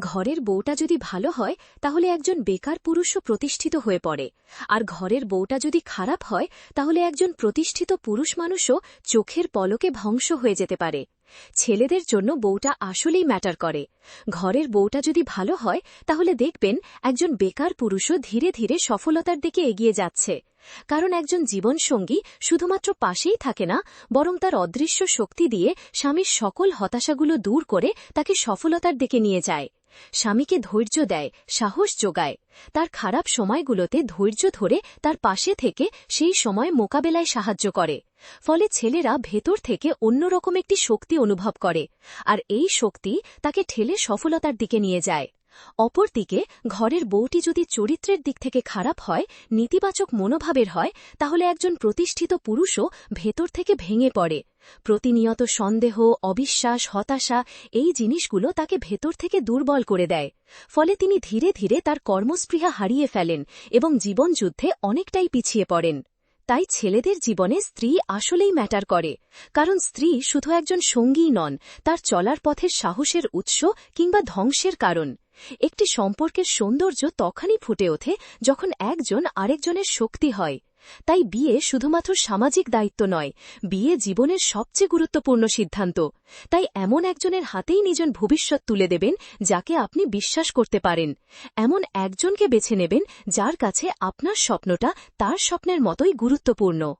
ঘরের বউটা যদি ভালো হয়, তাহলে একজন বেকার পুরুষও প্রতিষ্ঠিত হয়ে পড়ে। আর ঘরের বউটা যদি খারাপ হয়, তাহলে একজন প্রতিষ্ঠিত পুরুষ মানুষও চোখের পলকে ধ্বংস হয়ে যেতে পারে। ছেলেদের জন্য বউটা আসলেই ম্যাটার করে। ঘরের বউটা যদি ভালো হয়, তাহলে দেখবেন একজন বেকার পুরুষও ধীরে ধীরে সফলতার দিকে এগিয়ে যাচ্ছে। কারণ একজন জীবনসঙ্গী শুধুমাত্র পাশেই থাকে না, বরং তার অদৃশ্য শক্তি দিয়ে স্বামীর সকল হতাশাগুলো দূর করে তাকে সফলতার দিকে নিয়ে যায়। স্বামীকে ধৈর্য দেয়, সাহস যোগায়। তার খারাপ সময়গুলোতে ধৈর্য ধরে তার পাশে থেকে সেই সময় মোকাবেলায় সাহায্য করে। ফলে ছেলেরা ভেতর থেকে অন্যরকম একটি শক্তি অনুভব করে, আর এই শক্তি তাকে ঠেলে সফলতার দিকে নিয়ে যায়। অপরদিকে, ঘরের বউটি যদি চরিত্রের দিক থেকে খারাপ হয়, নেতিবাচক মনোভাবের হয়, তাহলে একজন প্রতিষ্ঠিত পুরুষও ভেতর থেকে ভেঙে পড়ে। প্রতিনিয়ত সন্দেহ, অবিশ্বাস, হতাশা, এই জিনিসগুলো তাকে ভেতর থেকে দুর্বল করে দেয়। ফলে তিনি ধীরে ধীরে তার কর্মস্পৃহা হারিয়ে ফেলেন এবং জীবনযুদ্ধে অনেকটাই পিছিয়ে পড়েন। তাই ছেলেদের জীবনে স্ত্রী আসলেই ম্যাটার করে। কারণ স্ত্রী শুধু একজন সঙ্গীই নন, তার চলার পথের সাহসের উৎস কিংবা ধ্বংসের কারণ। একটি সম্পর্কের সৌন্দর্য তখনই ফুটে ওঠে যখন একজন আরেকজনের শক্তি হয়। তাই বিয়ে শুধুমাত্র সামাজিক দায়িত্ব নয়, বিয়ে জীবনের সবচেয়ে গুরুত্বপূর্ণ সিদ্ধান্ত। তাই এমন একজনের হাতেই নিজন ভবিষ্যৎ তুলে দেবেন যাকে আপনি বিশ্বাস করতে পারেন। এমন একজনকে বেছে নেবেন যার কাছে আপনার স্বপ্নটা তার স্বপ্নের মতোই গুরুত্বপূর্ণ।